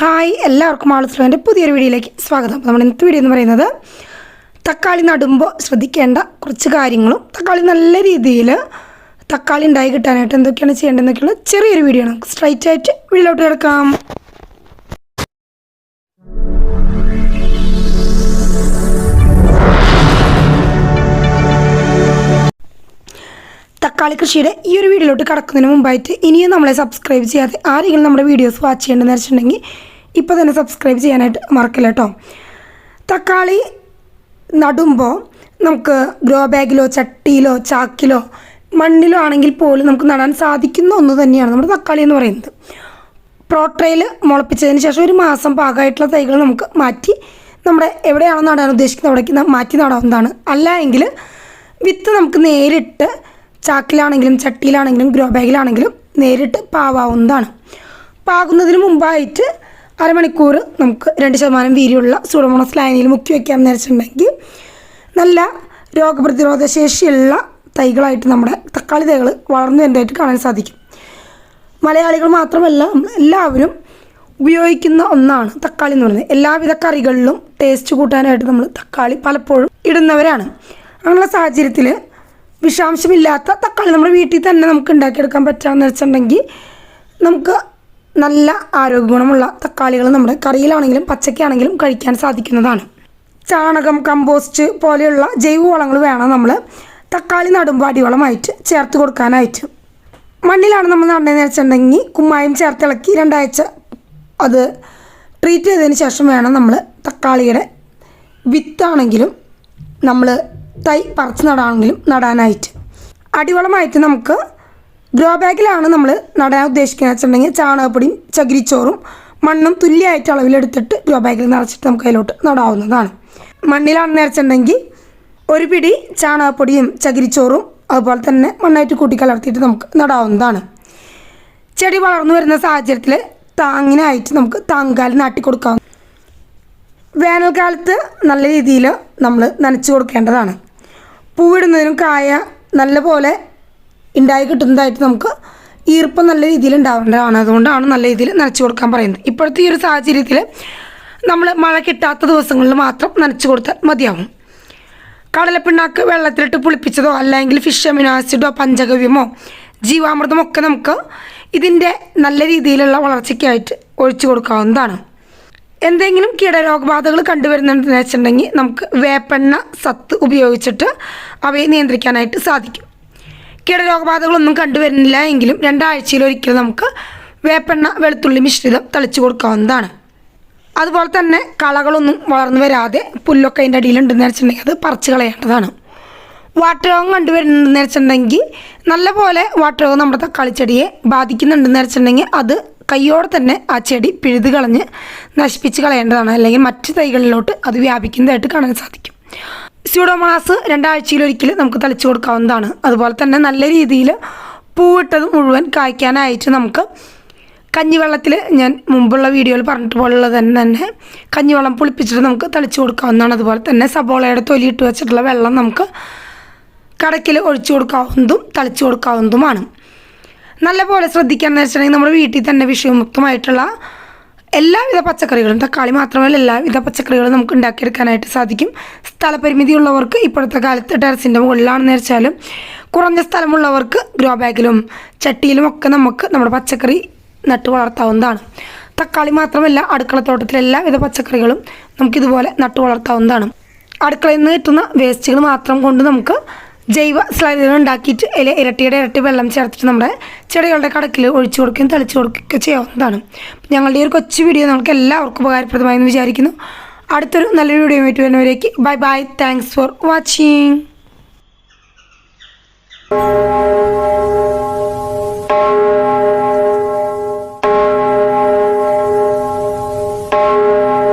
Hi എല്ലാവർക്കും ആളുസ്ലോന്റെ പുതിയൊരു വീഡിയോയിലേക്ക് സ്വാഗതം. അപ്പോൾ നമ്മുടെ ഇന്നത്തെ വീഡിയോ എന്ന് പറയുന്നത് തക്കാളി നടുമ്പോൾ ശ്രദ്ധിക്കേണ്ട കുറച്ച് കാര്യങ്ങളും തക്കാളി നല്ല രീതിയിൽ തക്കാളി ഉണ്ടായി കിട്ടാനായിട്ട് എന്തൊക്കെയാണ് ചെയ്യേണ്ടതെന്നൊക്കെയുള്ള ചെറിയൊരു വീഡിയോ ആണ്. സ്ട്രൈറ്റ് ആയിട്ട് വീട്ടിലോട്ട് കിടക്കാം. തക്കാളി കൃഷിയുടെ ഈ ഒരു വീഡിയോയിലോട്ട് കടക്കുന്നതിന് മുമ്പായിട്ട് ഇനിയും നമ്മളെ സബ്സ്ക്രൈബ് ചെയ്യാതെ ആരെങ്കിലും നമ്മുടെ വീഡിയോസ് വാച്ച് ചെയ്യേണ്ടതെന്ന് വെച്ചിട്ടുണ്ടെങ്കിൽ ഇപ്പോൾ തന്നെ സബ്സ്ക്രൈബ് ചെയ്യാനായിട്ട് മറക്കില്ല കേട്ടോ തക്കാളി നടുമ്പോൾ നമുക്ക് ഗ്രോ ബാഗിലോ ചട്ടിയിലോ ചാക്കിലോ മണ്ണിലോ ആണെങ്കിൽ പോലും നമുക്ക് നടാൻ സാധിക്കുന്ന ഒന്ന് തന്നെയാണ് നമ്മുടെ തക്കാളി എന്ന് പറയുന്നത്. പ്രോട്രയിൽ മുളപ്പിച്ചതിന് ശേഷം ഒരു മാസം പാകമായിട്ടുള്ള തൈകൾ നമുക്ക് മാറ്റി നമ്മുടെ എവിടെയാണോ നടാൻ ഉദ്ദേശിക്കുന്നത് അവിടേക്ക് മാറ്റി നടാവുന്നതാണ്. അല്ല എങ്കിൽ വിത്ത് നമുക്ക് നേരിട്ട് ചാക്കിലാണെങ്കിലും ചട്ടിയിലാണെങ്കിലും ഗ്രോ ബാഗിലാണെങ്കിലും നേരിട്ട് പാവാവുന്നതാണ്. പാകുന്നതിന് മുമ്പായിട്ട് അരമണിക്കൂർ നമുക്ക് രണ്ട് ശതമാനം വീര്യമുള്ള സൂഡോമോണസ് ലൈനിൽ മുക്കി വയ്ക്കാമെന്ന് നേരിച്ചിട്ടുണ്ടെങ്കിൽ നല്ല രോഗപ്രതിരോധ ശേഷിയുള്ള തൈകളായിട്ട് നമ്മുടെ തക്കാളി തൈകൾ വളർന്നു വരുന്നതായിട്ട് കാണാൻ സാധിക്കും. മലയാളികൾ മാത്രമല്ല നമ്മൾ എല്ലാവരും ഉപയോഗിക്കുന്ന ഒന്നാണ് തക്കാളി എന്ന് പറയുന്നത്. എല്ലാവിധ കറികളിലും ടേസ്റ്റ് കൂട്ടാനായിട്ട് നമ്മൾ തക്കാളി പലപ്പോഴും ഇടുന്നവരാണ്. അങ്ങനെയുള്ള സാഹചര്യത്തിൽ വിഷാംശമില്ലാത്ത തക്കാളി നമ്മുടെ വീട്ടിൽ തന്നെ നമുക്ക് ഉണ്ടാക്കിയെടുക്കാൻ പറ്റാമെന്ന് വെച്ചിട്ടുണ്ടെങ്കിൽ നമുക്ക് നല്ല ആരോഗ്യ ഗുണമുള്ള തക്കാളികൾ നമ്മുടെ കറിയിലാണെങ്കിലും പച്ചക്കാണെങ്കിലും കഴിക്കാൻ സാധിക്കുന്നതാണ്. ചാണകം കമ്പോസ്റ്റ് പോലെയുള്ള ജൈവവളങ്ങൾ വേണം നമ്മൾ തക്കാളി നടുമ്പോൾ അടിവളമായിട്ട് ചേർത്ത് കൊടുക്കാനായിട്ട്. മണ്ണിലാണ് നമ്മൾ നടന്നതെന്ന് വെച്ചിട്ടുണ്ടെങ്കിൽ കുമ്മായം ചേർത്ത് ഇളക്കി രണ്ടാഴ്ച അത് ട്രീറ്റ് ചെയ്തതിന് ശേഷം വേണം നമ്മൾ തക്കാളിയുടെ വിത്താണെങ്കിലും നമ്മൾ തൈ പറിച്ച് നടാണെങ്കിലും നടാനായിട്ട്. അടിവളമായിട്ട് നമുക്ക് ഗ്രോ ബാഗിലാണ് നമ്മൾ നടാൻ ഉദ്ദേശിക്കുന്നത്. വെച്ചിട്ടുണ്ടെങ്കിൽ ചാണകപ്പൊടിയും ചകിരിച്ചോറും മണ്ണും തുല്യമായിട്ട് അളവിലെടുത്തിട്ട് ഗ്രോ ബാഗിൽ നിറച്ചിട്ട് നമുക്ക് അതിലോട്ട് നടാവുന്നതാണ്. മണ്ണിലാണെന്ന് വെച്ചിട്ടുണ്ടെങ്കിൽ ഒരു പിടി ചാണകപ്പൊടിയും ചകിരിച്ചോറും അതുപോലെ തന്നെ മണ്ണായിട്ട് കൂട്ടി കലർത്തിയിട്ട് നമുക്ക് നടാവുന്നതാണ്. ചെടി വളർന്നു വരുന്ന സാഹചര്യത്തിൽ താങ്ങിനായിട്ട് നമുക്ക് താങ്കാൽ നാട്ടി കൊടുക്കാം വേനൽക്കാലത്ത് നല്ല രീതിയിൽ നമ്മൾ നനച്ചു കൊടുക്കേണ്ടതാണ്. പൂവിടുന്നതിനും കായ നല്ലപോലെ ഉണ്ടായി കിട്ടുന്നതായിട്ട് നമുക്ക് ഈർപ്പം നല്ല രീതിയിൽ ഉണ്ടാവേണ്ടതാണ്. അതുകൊണ്ടാണ് നല്ല രീതിയിൽ നനച്ചു കൊടുക്കാൻ പറയുന്നത്. ഇപ്പോഴത്തെ ഈ ഒരു സാഹചര്യത്തിൽ നമ്മൾ മഴ കിട്ടാത്ത ദിവസങ്ങളിൽ മാത്രം നനച്ചു കൊടുത്താൽ മതിയാവും. കടലപ്പിണ്ണാക്ക് വെള്ളത്തിലിട്ട് പുളിപ്പിച്ചതോ അല്ലെങ്കിൽ ഫിഷ് അമിനോ ആസിഡോ പഞ്ചഗവ്യമോ ജീവാമൃതമൊക്കെ നമുക്ക് ഇതിന്റെ നല്ല രീതിയിലുള്ള വളർച്ചയ്ക്കായിട്ട് ഒഴിച്ചു കൊടുക്കാവുന്നതാണ്. എന്തെങ്കിലും കീടരോഗബാധകൾ കണ്ടുവരുന്നുണ്ടെന്ന് വെച്ചിട്ടുണ്ടെങ്കിൽ നമുക്ക് വേപ്പെണ്ണ സത്ത് ഉപയോഗിച്ചിട്ട് അവയെ നിയന്ത്രിക്കാനായിട്ട് സാധിക്കും. കീടരോഗബാധകളൊന്നും കണ്ടുവരുന്നില്ല എങ്കിലും രണ്ടാഴ്ചയിൽ ഒരിക്കൽ നമുക്ക് വേപ്പെണ്ണ വെളുത്തുള്ളി മിശ്രിതം തളിച്ചു കൊടുക്കാവുന്നതാണ്. അതുപോലെ തന്നെ കളകളൊന്നും വളർന്നു വരാതെ പുല്ലൊക്കെ അതിന്റെ അടിയിലുണ്ടെന്ന് വെച്ചിട്ടുണ്ടെങ്കിൽ അത് പറിച്ചു കളയേണ്ടതാണ്. വാട്ടർ രോഗം കണ്ടുവരുന്നുണ്ടെന്ന് വെച്ചിട്ടുണ്ടെങ്കിൽ നല്ലപോലെ വാട്ടർ രോഗം നമ്മുടെ തക്കാളി ചെടിയെ ബാധിക്കുന്നുണ്ടെന്ന് വെച്ചിട്ടുണ്ടെങ്കിൽ അത് കയ്യോടെ തന്നെ ആ ചെടി പിഴുതു കളഞ്ഞ് നശിപ്പിച്ച് കളയേണ്ടതാണ്. അല്ലെങ്കിൽ മറ്റ് തൈകളിലോട്ട് അത് വ്യാപിക്കുന്നതായിട്ട് കാണാൻ സാധിക്കും. സ്യൂഡോമോണാസ് രണ്ടാഴ്ചയിലൊരിക്കൽ നമുക്ക് തളിച്ചു കൊടുക്കാവുന്നതാണ്. അതുപോലെ തന്നെ നല്ല രീതിയിൽ പൂവിട്ടത് മുഴുവൻ കായ്ക്കാനായിട്ട് നമുക്ക് കഞ്ഞിവെള്ളത്തിൽ ഞാൻ മുമ്പുള്ള വീഡിയോയിൽ പറഞ്ഞിട്ട് പോലുള്ളത് തന്നെ തന്നെ കഞ്ഞിവെള്ളം പുളിപ്പിച്ചിട്ട് നമുക്ക് തളിച്ചു കൊടുക്കാവുന്നതാണ്. അതുപോലെ തന്നെ സബോളയുടെ തൊലിയിട്ട് വെച്ചിട്ടുള്ള വെള്ളം നമുക്ക് കടക്കിൽ ഒഴിച്ചു കൊടുക്കാവുന്നതും തളിച്ചു കൊടുക്കാവുന്നതുമാണ്. നല്ലപോലെ ശ്രദ്ധിക്കാന്ന് വെച്ചിട്ടുണ്ടെങ്കിൽ നമ്മുടെ വീട്ടിൽ തന്നെ വിഷയമുക്തമായിട്ടുള്ള എല്ലാവിധ പച്ചക്കറികളും തക്കാളി മാത്രമല്ല എല്ലാവിധ പച്ചക്കറികളും നമുക്ക് ഉണ്ടാക്കിയെടുക്കാനായിട്ട് സാധിക്കും. സ്ഥലപരിമിതിയുള്ളവർക്ക് ഇപ്പോഴത്തെ കാലത്ത് ടെറസിന്റെ മുകളിലാണെന്ന് വെച്ചാലും കുറഞ്ഞ സ്ഥലമുള്ളവർക്ക് ഗ്രോ ബാഗിലും ചട്ടിയിലും ഒക്കെ നമുക്ക് നമ്മുടെ പച്ചക്കറി നട്ട് വളർത്താവുന്നതാണ്. തക്കാളി മാത്രമല്ല അടുക്കളത്തോട്ടത്തിലെ എല്ലാവിധ പച്ചക്കറികളും നമുക്കിതുപോലെ നട്ട് വളർത്താവുന്നതാണ്. അടുക്കളയിൽ നിന്ന് കിട്ടുന്ന വേസ്റ്റുകൾ മാത്രം കൊണ്ട് നമുക്ക് ജൈവ സ്ലൈഡുകൾ ഉണ്ടാക്കിയിട്ട് ഇല ഇരട്ടിയുടെ ഇരട്ടി വെള്ളം ചേർത്തിട്ട് നമ്മുടെ ചെടികളുടെ കടക്കിൽ ഒഴിച്ചു കൊടുക്കുകയും തളിച്ചു കൊടുക്കുകയൊക്കെ ചെയ്യാവുന്നതാണ്. ഞങ്ങളുടെ ഈ ഒരു കൊച്ചു വീഡിയോ നമുക്ക് എല്ലാവർക്കും ഉപകാരപ്രദമായെന്ന് വിചാരിക്കുന്നു. അടുത്തൊരു നല്ലൊരു വീഡിയോ ആയിട്ട് വരുന്നവരേക്ക് bye bye. Thanks for watching